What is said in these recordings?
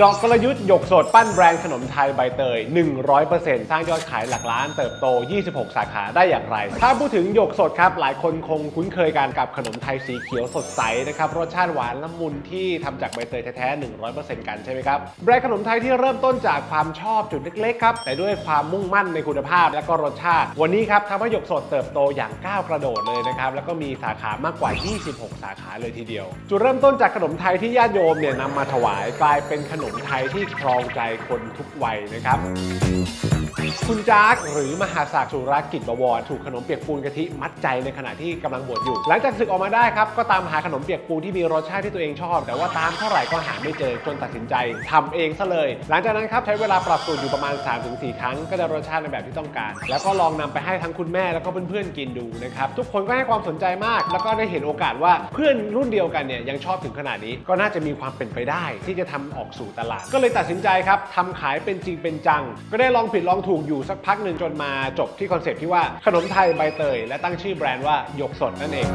เจาะกลยุทธ์หยกสดปั้นแบรนด์ขนมไทยใบเตย 100%สร้างยอดขายหลักล้านเติบโต 26 สาขาได้อย่างไร ถ้าพูดถึงหยกสดครับ หลายคนคงคุ้นเคยกันกับขนมไทยสีเขียวสดใสนะครับรสชาติหวานละมุนที่ทำจากใบเตยแท้ๆ 100%กันใช่ไหมครับแบรนด์ขนมไทยที่เริ่มต้นจากความชอบจุดเล็กๆครับแต่ด้วยความมุ่งมั่นในคุณภาพและก็รสชาติ วันนี้ครับทำให้หยกสดเติบโตอย่างก้าวกระโดดเลยนะครับแล้วก็มีสาขามากกว่า 26 สาขาเลยทีเดียว จุดเริ่มต้นจากขนมไทยที่ญาติโยมเนี่ยนำมาถวายกลายเป็นขนมนไทยที่ครองใจคนทุกวัยนะครับ คุณจากหรือมหาศักดิ์สุรกิจบวรถูกขนมเปียกปูนกะทิมัดใจในขณะที่กำลังบวชอยู่ หลังจากศึกออกมาได้ครับ ก็ตามหาขนมเปียกปูนที่มีรสชาติที่ตัวเองชอบ แต่ว่าตามเท่าไหร่ก็หาไม่เจอจนตัดสินใจทำเองซะเลย หลังจากนั้นครับใช้เวลาปรับสูตรอยู่ประมาณ 3-4 ครั้ง ก็ได้รสชาติในแบบที่ต้องการ แล้วก็ลองนำไปให้ทั้งคุณแม่แล้วก็เพื่อนๆกินดูนะครับทุกคนก็ให้ความสนใจมาก แล้วก็ได้เห็นโอกาสว่าเพื่อนรุ่นเดียวกันเนี่ยยังชอบถึงขนาดนี้ก็น่าจะมีความเป็นไปได้ที่จะทำออกสู่ตลาด ก็เลยตัดสินใจครับทำขายเป็นจริงเป็นจัง ก็ได้ลองผิดลองถูกอยู่สักพักหนึ่งจนมาจบที่คอนเซ็ปต์ที่ว่าขนมไทยใบเตย และตั้งชื่อแบรนด์ว่าหยกสดนั่นเอง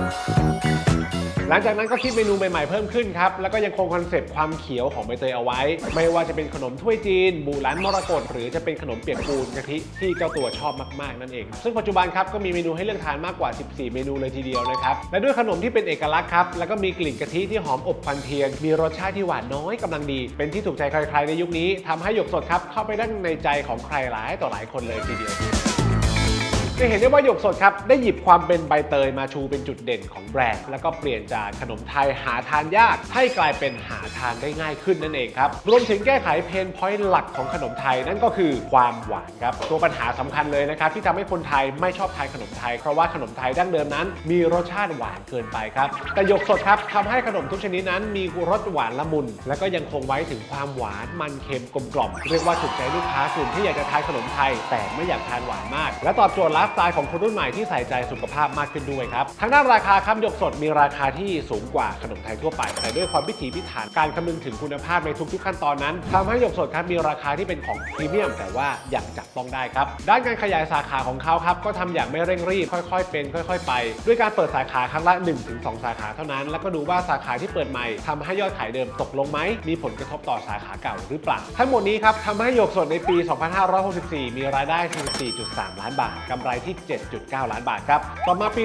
ลังจากนั้นก็คิดเมนูใหม่ๆเพิ่มขึ้นครับ แล้วก็ยังคงคอนเซปต์ความเขียวของใบเตยเอาไว้ ไม่ว่าจะเป็นขนมถ้วยจีน บูร้านมรกตหรือจะเป็นขนมเปียกปูนกะทิที่เจ้าตัวชอบมากๆนั่นเอง ซึ่งปัจจุบันครับก็มีเมนูให้เลือกทานมากกว่า 14 เมนูเลยทีเดียวนะครับและด้วยขนมที่เป็นเอกลักษณ์ครับแล้วก็มีกลิ่นกะทิที่หอมอบควันเทียน มีรสชาติที่หวานน้อยกำลังดี เป็นที่ถูกใจใครๆในยุคนี้ทำให้หยกสดครับเข้าไปนั่งในใจของใครหลายต่อหลายคนเลยทีเดียว จะเห็นได้ว่าหยกสดครับได้หยิบความเป็นใบเตยมาชูเป็นจุดเด่นของแบรนด์ แล้วก็เปลี่ยนจากขนมไทยหาทานยากให้กลายเป็นหาทานได้ง่ายขึ้นนั่นเองครับรวมถึงแก้ไขเพนพอยต์หลักของขนมไทยนั่นก็คือความหวานครับตัวปัญหาสำคัญเลยนะครับที่ทำให้คนไทยไม่ชอบทานขนมไทย เพราะว่าขนมไทยดั้งเดิมนั้น มีรสชาติหวานเกินไปครับแต่หยกสดครับทำให้ขนมทุกชนิดนั้นมีรสหวานละมุน และก็ยังคงไว้ถึงความหวานมันเค็มกลมกล่อมเรียกว่าถูกใจลูกค้ากลุ่มที่อยากจะทานขนมไทย แต่ไม่อยากทานหวานมาก และตอบโจทย์ไลฟ์สไตล์ของคนรุ่นใหม่ที่ใส่ใจสุขภาพมากขึ้นด้วยครับทางด้านราคาครับหยกสดมีราคาที่สูงกว่าขนมไทยทั่วไป แต่ด้วยความพิถีพิถันการคำนึงถึงคุณภาพในทุกๆขั้นตอนนั้นทำให้หยกสดครับมีราคาที่เป็นของพรีเมียม แต่ว่าอย่างจับต้องได้ครับด้านการขยายสาขาของเขาครับก็ทำอย่างไม่เร่งรีบ ค่อยๆ เป็น ค่อย ๆ ไป ด้วยการเปิดสาขาครั้งละ 1-2 สาขาเท่านั้น แล้วก็ดูว่าสาขาที่เปิดใหม่ทำให้ยอดขายเดิมตกลงไหมมีผลกระทบต่อสาขาเก่าหรือเปล่าทั้งหมดนี้ครับทำให้หยกสดในปี 2564 มีรายได้ 44.3 ล้านบาทกำไรที่ 7.9 ล้านบาทครับ ต่อมาปี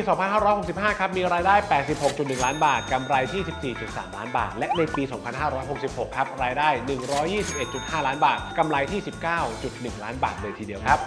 2565 ครับมีรายได้ 86.1 ล้านบาทกำไรที่14.3 ล้านบาท และในปี 2566 ครับรายได้ 121.5 ล้านบาทกำไรที่ 19.1 ล้านบาทเลยทีเดียวครับ